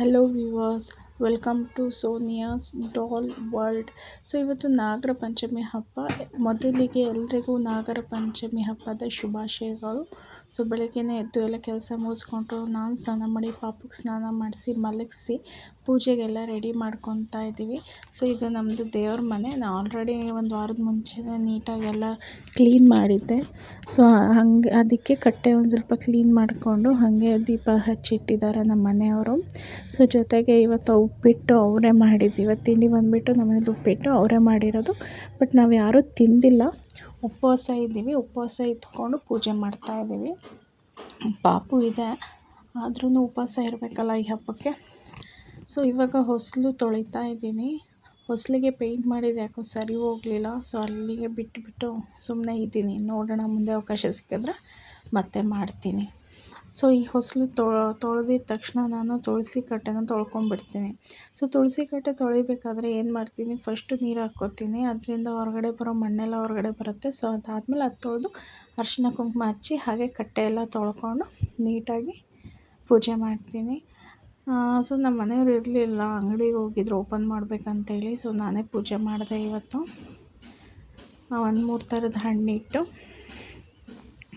Hello viewers welcome to Sonia's doll world so ಇವತ್ತು ನಾಗರ ಪಂಚಮಿ ಹಬ್ಬ. ಮೊದಲಿಗೆ ಎಲ್ರಿಗೂ ನಾಗರ ಪಂಚಮಿ ಹಬ್ಬದ ಶುಭಾಶಯಗಳು. ಸೊ ಬೆಳಗ್ಗೆನೇ ಎದ್ದು ಎಲ್ಲ ಕೆಲಸ ಮುಗಿಸ್ಕೊಂಡು ನಾನು ಸ್ನಾನ ಮಾಡಿ ಪಾಪಕ್ಕೆ ಸ್ನಾನ ಮಾಡಿಸಿ, ಮಲಗಿಸಿ ಪೂಜೆಗೆಲ್ಲ ರೆಡಿ ಮಾಡ್ಕೊತಾ ಇದ್ದೀವಿ. ಸೊ ಇದು ನಮ್ಮದು ದೇವ್ರ ಮನೆ. ನಾನು ಆಲ್ರೆಡಿ ಒಂದು ವಾರದ ಮುಂಚೆನೇ ನೀಟಾಗೆಲ್ಲ ಕ್ಲೀನ್ ಮಾಡಿದ್ದೆ. ಸೊ ಹಂಗೆ ಅದಕ್ಕೆ ಕಟ್ಟೆ ಒಂದು ಸ್ವಲ್ಪ ಕ್ಲೀನ್ ಮಾಡಿಕೊಂಡು ಹಾಗೆ ದೀಪ ಹಚ್ಚಿಟ್ಟಿದ್ದಾರೆ ನಮ್ಮ ಮನೆಯವರು. ಸೊ ಜೊತೆಗೆ ಇವತ್ತು ಉಪ್ಪಿಟ್ಟು ಅವರೇ ಮಾಡಿದ್ದು. ಇವತ್ತು ತಿಂಡಿ ಬಂದುಬಿಟ್ಟು ನಮ್ಮನೇಲಿ ಉಪ್ಪಿಟ್ಟು ಅವರೇ ಮಾಡಿರೋದು. ಬಟ್ ನಾವು ಯಾರೂ ತಿಂದಿಲ್ಲ. ಉಪವಾಸ ಇದ್ದೀವಿ. ಉಪವಾಸ ಇದ್ಕೊಂಡು ಪೂಜೆ ಮಾಡ್ತಾ ಇದ್ದೀವಿ. ಪಾಪು ಇದೆ. ಆದ್ರೂ ಉಪವಾಸ ಇರಬೇಕಲ್ಲ ಈ ಹಬ್ಬಕ್ಕೆ. ಸೊ ಇವಾಗ ಹೊಸಲು ತೊಳಿತಾ ಇದ್ದೀನಿ. ಹೊಸಲಿಗೆ ಪೇಂಟ್ ಮಾಡಿದ್ದು ಯಾಕೋ ಸರಿ ಹೋಗಲಿಲ್ಲ. ಸೊ ಅಲ್ಲಿಗೆ ಬಿಟ್ಟುಬಿಟ್ಟು ಸುಮ್ಮನೆ ಇದ್ದೀನಿ. ನೋಡೋಣ, ಮುಂದೆ ಅವಕಾಶ ಸಿಕ್ಕಿದ್ರೆ ಮತ್ತೆ ಮಾಡ್ತೀನಿ. ಸೊ ಈ ಹೊಸಲು ತೊಳೆದಿದ್ದ ತಕ್ಷಣ ನಾನು ತುಳಸಿ ಕಟ್ಟೆನ ತೊಳ್ಕೊಂಡ್ಬಿಡ್ತೀನಿ. ಸೊ ತುಳಸಿ ಕಟ್ಟೆ ತೊಳಿಬೇಕಾದ್ರೆ ಏನು ಮಾಡ್ತೀನಿ? ಫಸ್ಟು ನೀರು ಹಾಕ್ಕೋತೀನಿ. ಅದರಿಂದ ಹೊರಗಡೆ ಬರೋ ಮಣ್ಣೆಲ್ಲ ಹೊರಗಡೆ ಬರುತ್ತೆ. ಸೊ ಅದಾದಮೇಲೆ ಅದು ತೊಳೆದು ಅರಿಶಿನ ಕುಂಕುಮ ಹಚ್ಚಿ ಹಾಗೆ ಕಟ್ಟೆ ಎಲ್ಲ ತೊಳ್ಕೊಂಡು ನೀಟಾಗಿ ಪೂಜೆ ಮಾಡ್ತೀನಿ. ಸೊ ನಮ್ಮ ಮನೆಯವ್ರು ಇರಲಿಲ್ಲ, ಅಂಗಡಿಗೆ ಹೋಗಿದ್ರು ಓಪನ್ ಮಾಡಬೇಕಂತೇಳಿ. ಸೊ ನಾನೇ ಪೂಜೆ ಮಾಡಿದೆ ಇವತ್ತು. ಒಂದು ಮೂರು ಥರದ ಹಣ್ಣಿಟ್ಟು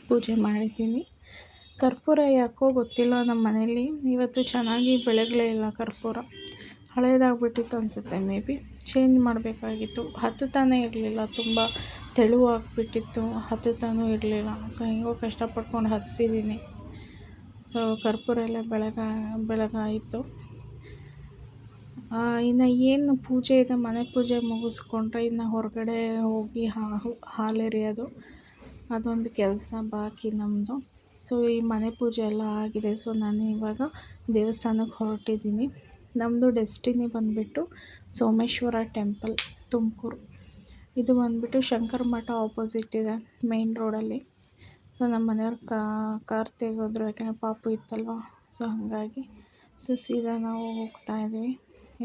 ಪೂಜೆ ಮಾಡಿದ್ದೀನಿ. ಕರ್ಪೂರ ಯಾಕೋ ಗೊತ್ತಿಲ್ಲ ನಮ್ಮ ಮನೇಲಿ. ಇವತ್ತು ಚೆನ್ನಾಗಿ ಬೆಳಗಲೇ ಇಲ್ಲ ಕರ್ಪೂರ. ಹಳೇದಾಗ್ಬಿಟ್ಟಿತ್ತು ಅನಿಸುತ್ತೆ, ಮೇ ಬಿ. ಚೇಂಜ್ ಮಾಡಬೇಕಾಗಿತ್ತು. ಹತ್ತುತ್ತಾನೇ ಇರಲಿಲ್ಲ, ತುಂಬ ತೆಳುವಾಗಿಬಿಟ್ಟಿತ್ತು. ಹತ್ತುತ್ತಾನೂ ಇರಲಿಲ್ಲ. ಸೊ ಹೆಂಗೋ ಕಷ್ಟಪಡ್ಕೊಂಡು ಹತ್ತಿಸಿದ್ದೀನಿ ಸೊ ಕರ್ಪೂರ ಎಲ್ಲ ಬೆಳಗ ಬೆಳಗಾಯಿತು ಇನ್ನು ಏನು ಪೂಜೆ ಇದೆ, ಮನೆ ಪೂಜೆ ಮುಗಿಸ್ಕೊಂಡ್ರೆ ಇನ್ನು ಹೊರಗಡೆ ಹೋಗಿ ಹಾಲು ಅದೊಂದು ಕೆಲಸ ಬಾಕಿ ನಮ್ಮದು ಸೊ, ಈ ಮನೆ ಪೂಜೆ ಎಲ್ಲ ಆಗಿದೆ. ಸೊ, ನಾನು ಇವಾಗ ದೇವಸ್ಥಾನಕ್ಕೆ ಹೊರಟಿದ್ದೀನಿ. ನಮ್ಮದು ಡೆಸ್ಟಿನಿ ಬಂದುಬಿಟ್ಟು ಸೋಮೇಶ್ವರ ಟೆಂಪಲ್, ತುಮಕೂರು. ಇದು ಬಂದುಬಿಟ್ಟು ಶಂಕರ ಮಠ ಆಪೋಸಿಟ್ ಇದೆ ಮೇನ್ ರೋಡಲ್ಲಿ ಸೊ ನಮ್ಮ ಮನೆಯವ್ರು ಕಾರ್ ತೆಗೆದ್ರು, ಯಾಕೆಂದರೆ ಪಾಪು ಇತ್ತಲ್ವ? ಸೊ ಹಾಗಾಗಿ ಸೊ ಸೀದಾ ನಾವು ಹೋಗ್ತಾ ಇದ್ದೀವಿ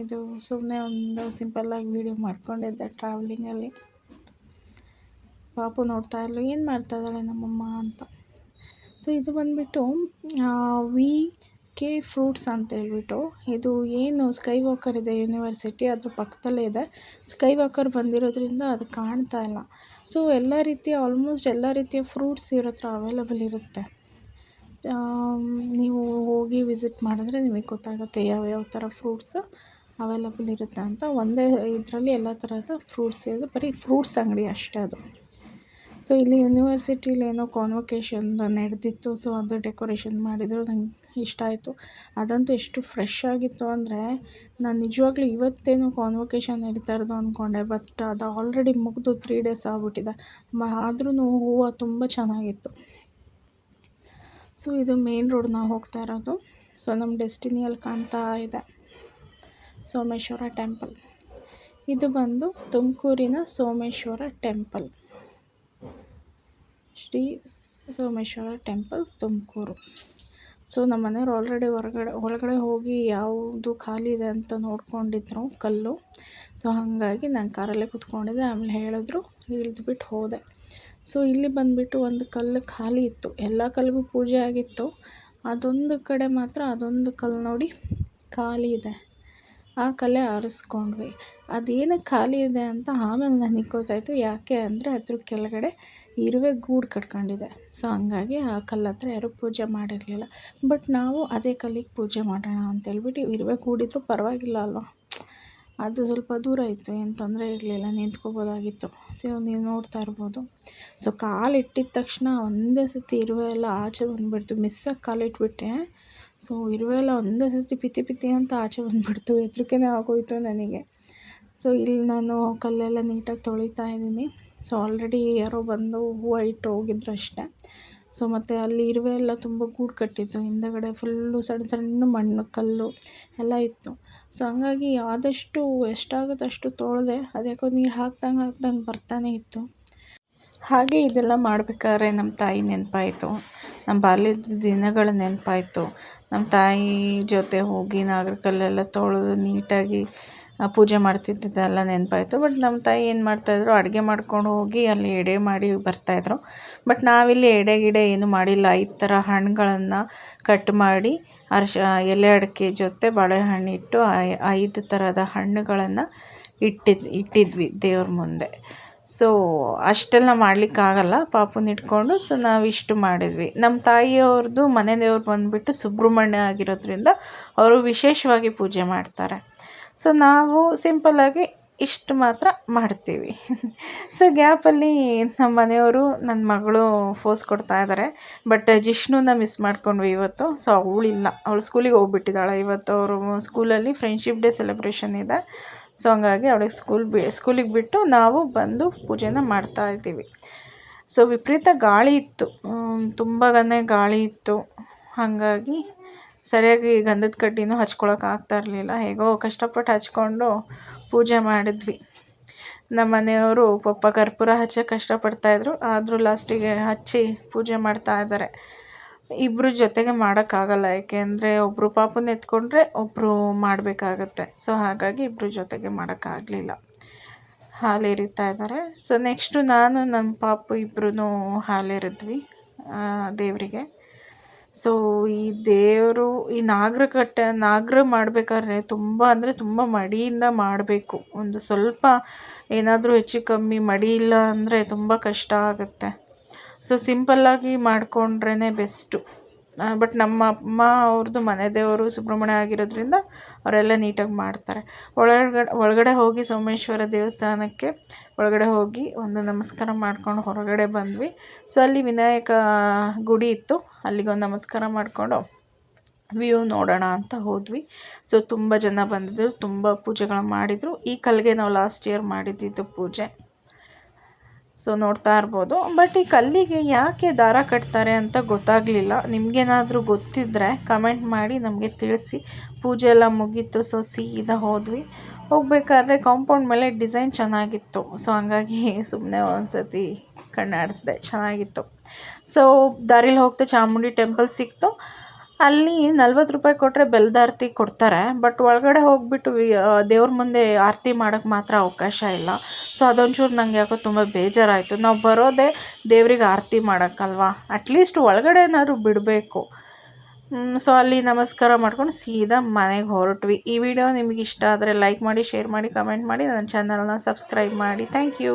ಇದು ಸುಮ್ಮನೆ ಒಂದು ಸಿಂಪಲ್ಲಾಗಿ ವೀಡಿಯೋ ಮಾಡ್ಕೊಂಡಿದ್ದೆ ಟ್ರಾವೆಲಿಂಗಲ್ಲಿ ಪಾಪು ನೋಡ್ತಾ ಇರಲು ಏನು ಮಾಡ್ತಾ ಇದ್ದಾಳೆ ನಮ್ಮಮ್ಮ ಅಂತ. ಸೊ ಇದು ಬಂದುಬಿಟ್ಟು ವಿ ಕೆ ಫ್ರೂಟ್ಸ್ ಅಂತ ಹೇಳ್ಬಿಟ್ಟು, ಇದು ಏನು ಸ್ಕೈ ವಾಕರ್ ಇದೆ ಯೂನಿವರ್ಸಿಟಿ ಅದ್ರ ಪಕ್ಕದಲ್ಲೇ ಇದೆ. ಸ್ಕೈ ವಾಕರ್ ಬಂದಿರೋದ್ರಿಂದ ಅದು ಕಾಣ್ತಾ ಇಲ್ಲ. ಸೊ ಎಲ್ಲ ರೀತಿಯ ಆಲ್ಮೋಸ್ಟ್ ಎಲ್ಲ ರೀತಿಯ ಫ್ರೂಟ್ಸ್ ಇವ್ರ ಹತ್ರ ಅವೈಲಬಲ್ ಇರುತ್ತೆ. ನೀವು ಹೋಗಿ ವಿಸಿಟ್ ಮಾಡಿದ್ರೆ ನಿಮಗೆ ಗೊತ್ತಾಗುತ್ತೆ ಯಾವ್ಯಾವ ಥರ ಫ್ರೂಟ್ಸ್ ಅವೈಲಬಲ್ ಇರುತ್ತೆ ಅಂತ. ಒಂದೇ ಇದರಲ್ಲಿ ಎಲ್ಲ ಥರದ ಫ್ರೂಟ್ಸ್ ಇದೆ ಬರೀ ಫ್ರೂಟ್ಸ್ ಅಂಗಡಿ ಅಷ್ಟೇ ಅದು. ಸೊ ಇಲ್ಲಿ ಯೂನಿವರ್ಸಿಟಿಲಿ ಏನೋ ಕಾನ್ವೊಕೇಶನ್ ನಡೆದಿತ್ತು. ಸೊ ಅದು ಡೆಕೋರೇಷನ್ ಮಾಡಿದರು. ನಂಗೆ ಇಷ್ಟ ಆಯಿತು. ಅದಂತೂ ಎಷ್ಟು ಫ್ರೆಶ್ ಆಗಿತ್ತು ಅಂದರೆ, ನಾನು ನಿಜವಾಗ್ಲೂ ಇವತ್ತೇನೋ ಕಾನ್ವೊಕೇಶನ್ ನಡೀತಾ ಇರೋದು ಅಂದ್ಕೊಂಡೆ ಬಟ್ ಅದು ಆಲ್ರೆಡಿ ಮುಗಿದು ತ್ರೀ ಡೇಸ್ ಆಗ್ಬಿಟ್ಟಿದೆ. ಮ ಆದ್ರೂ ಹೂವು ತುಂಬ ಚೆನ್ನಾಗಿತ್ತು. ಸೊ ಇದು ಮೇನ್ ರೋಡ್ ನಾವು ಹೋಗ್ತಾ ಇರೋದು. ಸೊ ನಮ್ಮ ಡೆಸ್ಟಿನಿಯಲ್ಲಿ ಕಾಣ್ತಾ ಇದೆ. ಸೋಮೇಶ್ವರ ಟೆಂಪಲ್ ಇದು ಬಂದು ತುಮಕೂರಿನ Someshwara temple Shri Someshwara temple Tumakuru so ನಮ್ಮ ಮನೆಯವ್ರು ಆಲ್ರೆಡಿ ಹೊರಗಡೆ, ಒಳಗಡೆ ಹೋಗಿ ಯಾವುದು ಖಾಲಿ ಇದೆ ಅಂತ ನೋಡ್ಕೊಂಡಿದ್ರು ಕಲ್ಲು. ಸೊ ಹಾಗಾಗಿ ನಾನು ಕಾರಲ್ಲೇ ಕುತ್ಕೊಂಡಿದ್ದೆ, ಆಮೇಲೆ ಹೇಳಿದ್ರು ಇಳಿದ್ಬಿಟ್ಟು ಹೋದೆ. ಸೊ ಇಲ್ಲಿ ಬಂದುಬಿಟ್ಟು ಒಂದು ಕಲ್ಲು ಖಾಲಿ ಇತ್ತು. ಎಲ್ಲ ಕಲ್ಲಿಗೂ ಪೂಜೆ ಆಗಿತ್ತು. ಅದೊಂದು ಕಡೆ ಮಾತ್ರ ಅದೊಂದು ಕಲ್ಲು ನೋಡಿ ಖಾಲಿ ಇದೆ. ಆ ಕಲೆ ಆರಿಸ್ಕೊಂಡ್ವಿ. ಅದೇನಕ್ಕೆ ಖಾಲಿ ಇದೆ ಅಂತ ಆಮೇಲೆ ನನಗೆ ಗೊತ್ತಾಯಿತು ಯಾಕೆ ಅಂದರೆ ಅದ್ರ ಕೆಳಗಡೆ ಇರುವೆ ಗೂಡು ಕಟ್ಕೊಂಡಿದೆ. ಸೊ ಹಂಗಾಗಿ ಆ ಕಲ್ಲು ಹತ್ರ ಯಾರೂ ಪೂಜೆ ಮಾಡಿರಲಿಲ್ಲ. ಬಟ್ ನಾವು ಅದೇ ಕಲ್ಲಿಗೆ ಪೂಜೆ ಮಾಡೋಣ ಅಂತೇಳ್ಬಿಟ್ಟು ಇರುವೆ ಗೂಡಿದ್ರೂ ಪರವಾಗಿಲ್ಲ ಅಲ್ವಾ? ಅದು ಸ್ವಲ್ಪ ದೂರ ಇತ್ತು. ಏನು ತೊಂದರೆ ಇರಲಿಲ್ಲ. ನಿಂತ್ಕೋಬೋದಾಗಿತ್ತು. ಸೊ ನೀವು ನೋಡ್ತಾ ಇರ್ಬೋದು. ಸೊ ಕಾಲು ಇಟ್ಟಿದ ತಕ್ಷಣ ಒಂದೇ ಸತಿ ಇರುವೆ ಎಲ್ಲ ಆಚೆ ಬಂದುಬಿಡ್ತು. ಮಿಸ್ಸಾಗಿ ಕಾಲಿಟ್ಬಿಟ್ಟೆ ಸೊ ಇರುವೆ ಎಲ್ಲ ಒಂದೇ ಸರ್ತಿ ಪಿತಿ ಪಿತಿ ಅಂತ ಆಚೆ ಬಂದುಬಿಡ್ತು ಹೆದ್ರಿಕೆನೇ ಆಗೋಯಿತು ನನಗೆ. ಸೊ ಇಲ್ಲಿ ನಾನು ಕಲ್ಲೆಲ್ಲ ನೀಟಾಗಿ ತೊಳಿತಾ ಇದ್ದೀನಿ. ಸೊ ಆಲ್ರೆಡಿ ಯಾರೋ ಬಂದು ಹೂವು ಇಟ್ಟು ಹೋಗಿದ್ರು ಅಷ್ಟೇ. ಸೊ ಮತ್ತು ಅಲ್ಲಿ ಇರುವೆ ಎಲ್ಲ ತುಂಬ ಗೂಡು ಕಟ್ಟಿತ್ತು. ಹಿಂದಗಡೆ ಫುಲ್ಲು ಸಣ್ಣ ಸಣ್ಣ ಮಣ್ಣು, ಕಲ್ಲು ಎಲ್ಲ ಇತ್ತು. ಸೊ ಹಂಗಾಗಿ ಆದಷ್ಟು ಎಷ್ಟಾಗುತ್ತೆ ಅಷ್ಟು ತೊಳೆದೆ, ಅದ್ಯಾಕೋ ನೀರು ಹಾಕ್ದಂಗೆ ಹಾಕ್ದಂಗೆ ಬರ್ತಾನೆ ಇತ್ತು. ಹಾಗೆ ಇದೆಲ್ಲ ಮಾಡ್ಬೇಕಾದ್ರೆ ನಮ್ಮ ತಾಯಿ ನೆನಪಾಯಿತು. ನಮ್ಮ ಬಾಲ್ಯದ ದಿನಗಳು ನೆನಪಾಯಿತು. ನಮ್ಮ ತಾಯಿ ಜೊತೆ ಹೋಗಿ ನಾಗರಕಲ್ಲೆಲ್ಲ ತೊಳೆದು ನೀಟಾಗಿ ಪೂಜೆ ಮಾಡ್ತಿದ್ದೆಲ್ಲ ನೆನಪಾಯಿತು. ಬಟ್ ನಮ್ಮ ತಾಯಿ ಏನು ಮಾಡ್ತಾಯಿದ್ರು, ಅಡುಗೆ ಮಾಡ್ಕೊಂಡು ಹೋಗಿ ಅಲ್ಲಿ ಎಡೆ ಮಾಡಿ ಬರ್ತಾಯಿದ್ರು. ಬಟ್ ನಾವಿಲ್ಲಿ ಎಡೆ ಗಿಡೆ ಏನು ಮಾಡಿಲ್ಲ. ಐದು ಥರ ಹಣ್ಣುಗಳನ್ನು ಕಟ್ ಮಾಡಿ ಅರ್ಶ, ಎಲೆ ಅಡಿಕೆ ಜೊತೆ ಬಾಳೆಹಣ್ಣು ಇಟ್ಟು ಐ- ಐದು ಥರದ ಹಣ್ಣುಗಳನ್ನು ಇಟ್ಟಿದ್, ಇಟ್ಟಿದ್ವಿ ದೇವ್ರ ಮುಂದೆ. ಸೊ ಅಷ್ಟೆಲ್ಲ ಮಾಡಲಿಕ್ಕಾಗಲ್ಲ ಪಾಪುನ ಇಟ್ಕೊಂಡು ಸೊ ನಾವಿಷ್ಟು ಮಾಡಿದ್ವಿ. ನಮ್ಮ ತಾಯಿಯವ್ರದ್ದು ಮನೆ ದೇವ್ರು ಬಂದುಬಿಟ್ಟು ಸುಬ್ರಹ್ಮಣ್ಯ ಆಗಿರೋದ್ರಿಂದ ಅವರು ವಿಶೇಷವಾಗಿ ಪೂಜೆ ಮಾಡ್ತಾರೆ. ಸೊ ನಾವು ಸಿಂಪಲ್ಲಾಗಿ ಇಷ್ಟು ಮಾತ್ರ ಮಾಡ್ತೀವಿ. ಸೊ ಗ್ಯಾಪಲ್ಲಿ ನಮ್ಮ ಮನೆಯವರು ನನ್ನ ಮಗಳು ಫೋಸ್ ಕೊಡ್ತಾ ಇದ್ದಾರೆ ಬಟ್ ಜಿಷ್ಣುನ ಮಿಸ್ ಮಾಡ್ಕೊಂಡ್ವಿ ಇವತ್ತು. ಸೊ ಅವಳಿಲ್ಲ. ಅವಳು ಸ್ಕೂಲಿಗೆ ಹೋಗ್ಬಿಟ್ಟಿದ್ದಾಳೆ. ಇವತ್ತು ಅವರು ಸ್ಕೂಲಲ್ಲಿ ಫ್ರೆಂಡ್ಶಿಪ್ ಡೇ ಸೆಲೆಬ್ರೇಷನ್ ಇದೆ. ಸೊ ಹಂಗಾಗಿ ಅವಳಿಗೆ ಸ್ಕೂಲ್ ಬಿ ಸ್ಕೂಲಿಗೆ ಬಿಟ್ಟು ನಾವು ಬಂದು ಪೂಜೆನ ಮಾಡ್ತಾ ಇದ್ದೀವಿ. ಸೊ ವಿಪರೀತ ಗಾಳಿ ಇತ್ತು. ತುಂಬನೇ ಗಾಳಿ ಇತ್ತು. ಹಾಗಾಗಿ ಸರಿಯಾಗಿ ಗಂಧದ ಕಡ್ಡಿನೂ ಹಚ್ಕೊಳಕ್ಕೆ ಆಗ್ತಾ ಇರಲಿಲ್ಲ. ಹೇಗೋ ಕಷ್ಟಪಟ್ಟು ಹಚ್ಕೊಂಡು ಪೂಜೆ ಮಾಡಿದ್ವಿ. ನಮ್ಮ ಮನೆಯವರು ಪಪ್ಪ ಕರ್ಪೂರ ಹಚ್ಚಕ್ಕೆ ಕಷ್ಟಪಡ್ತಾಯಿದ್ರು ಆದರೂ ಲಾಸ್ಟಿಗೆ ಹಚ್ಚಿ ಪೂಜೆ ಮಾಡ್ತಾ ಇದ್ದಾರೆ. ಇಬ್ಬರು ಜೊತೆಗೆ ಮಾಡೋಕ್ಕಾಗಲ್ಲ, ಯಾಕೆಂದರೆ ಒಬ್ಬರು ಪಾಪುನ ಎತ್ಕೊಂಡ್ರೆ ಒಬ್ಬರು ಮಾಡಬೇಕಾಗತ್ತೆ. ಸೊ ಹಾಗಾಗಿ ಇಬ್ಬರು ಜೊತೆಗೆ ಮಾಡೋಕ್ಕಾಗಲಿಲ್ಲ. ಹಾಲು ಎರಿತಾ ಇದ್ದಾರೆ ಸೊ ನೆಕ್ಸ್ಟು ನಾನು ನನ್ನ ಪಾಪು ಇಬ್ಬರೂ ಹಾಲೇರಿದ್ವಿ ದೇವರಿಗೆ. ಸೊ ಈ ದೇವರು, ಈ ನಾಗರ ಕಟ್ಟೆ ನಾಗರ ಮಾಡಬೇಕಾದ್ರೆ ತುಂಬ ಅಂದರೆ ತುಂಬ ಮಡಿಯಿಂದ ಮಾಡಬೇಕು. ಒಂದು ಸ್ವಲ್ಪ ಏನಾದರೂ ಹೆಚ್ಚು ಕಮ್ಮಿ ಮಡಿ ಇಲ್ಲ ಅಂದರೆ ತುಂಬ ಕಷ್ಟ ಆಗುತ್ತೆ. ಸೊ ಸಿಂಪಲ್ಲಾಗಿ ಮಾಡಿಕೊಂಡ್ರೇ ಬೆಸ್ಟು ಬಟ್ ನಮ್ಮ ಅಮ್ಮ ಅವ್ರದ್ದು ಮನೆ ದೇವರು ಸುಬ್ರಹ್ಮಣ್ಯ ಆಗಿರೋದ್ರಿಂದ ಅವರೆಲ್ಲ ನೀಟಾಗಿ ಮಾಡ್ತಾರೆ. ಒಳಗಡೆ ಒಳಗಡೆ ಹೋಗಿ ಸೋಮೇಶ್ವರ ದೇವಸ್ಥಾನಕ್ಕೆ ಒಳಗಡೆ ಹೋಗಿ ಒಂದು ನಮಸ್ಕಾರ ಮಾಡ್ಕೊಂಡು ಹೊರಗಡೆ ಬಂದ್ವಿ. ಸೊ ಅಲ್ಲಿ ವಿನಾಯಕ ಗುಡಿ ಇತ್ತು. ಅಲ್ಲಿಗೊಂದು ನಮಸ್ಕಾರ ಮಾಡಿಕೊಂಡು ವ್ಯೂ ನೋಡೋಣ ಅಂತ ಹೋದ್ವಿ. ಸೊ ತುಂಬ ಜನ ಬಂದಿದ್ದರು, ತುಂಬ ಪೂಜೆಗಳು ಮಾಡಿದರು. ಈ ಕಲ್ಲಿಗೆ ನಾವು ಲಾಸ್ಟ್ ಇಯರ್ ಮಾಡಿದ್ದಿದ್ದು ಪೂಜೆ. ಸೊ ನೋಡ್ತಾ ಇರ್ಬೋದು. ಬಟ್ ಈ ಕಲ್ಲಿಗೆ ಯಾಕೆ ದಾರ ಕಟ್ತಾರೆ ಅಂತ ಗೊತ್ತಾಗಲಿಲ್ಲ. ನಿಮಗೇನಾದರೂ ಗೊತ್ತಿದ್ದರೆ ಕಮೆಂಟ್ ಮಾಡಿ ನಮಗೆ ತಿಳಿಸಿ. ಪೂಜೆ ಎಲ್ಲ ಮುಗೀತು ಸೊ ಸೀದಾ ಹೋದ್ವಿ. ಹೋಗ್ಬೇಕಾದ್ರೆ ಕಾಂಪೌಂಡ್ ಮೇಲೆ ಡಿಸೈನ್ ಚೆನ್ನಾಗಿತ್ತು. ಸೊ ಹಂಗಾಗಿ ಸುಮ್ಮನೆ ಒಂದು ಸತಿ ಕಣ್ಣಾಡಿಸ್ದೆ. ಚೆನ್ನಾಗಿತ್ತು. ಸೊ ದಾರಿಲಿ ಹೋಗ್ತಾ ಚಾಮುಂಡಿ ಟೆಂಪಲ್ ಸಿಕ್ತು. ಅಲ್ಲಿ ನಲ್ವತ್ತು ರೂಪಾಯಿ ಕೊಟ್ಟರೆ ಬೆಲ್ಲದ ಆರತಿ ಕೊಡ್ತಾರೆ, ಬಟ್ ಒಳಗಡೆ ಹೋಗಿಬಿಟ್ಟು ದೇವ್ರ ಮುಂದೆ ಆರತಿ ಮಾಡೋಕ್ಕೆ ಮಾತ್ರ ಅವಕಾಶ ಇಲ್ಲ. ಸೊ ಅದೊಂಚೂರು ನನಗೆ ಯಾಕೋ ತುಂಬ ಬೇಜಾರಾಯಿತು. ನಾವು ಬರೋದೇ ದೇವ್ರಿಗೆ ಆರತಿ ಮಾಡೋಕ್ಕಲ್ವಾ? ಅಟ್ಲೀಸ್ಟ್ ಒಳಗಡೆ ಏನಾದ್ರು ಬಿಡಬೇಕು. ಸೊ ಅಲ್ಲಿ ನಮಸ್ಕಾರ ಮಾಡ್ಕೊಂಡು ಸೀದಾ ಮನೆಗೆ ಹೊರಟ್ವಿ. ಈ ವಿಡಿಯೋ ನಿಮಗೆ ಇಷ್ಟ ಆದರೆ ಲೈಕ್ ಮಾಡಿ, ಶೇರ್ ಮಾಡಿ, ಕಮೆಂಟ್ ಮಾಡಿ, ನನ್ನ ಚಾನಲ್ನ ಸಬ್ಸ್ಕ್ರೈಬ್ ಮಾಡಿ. Thank you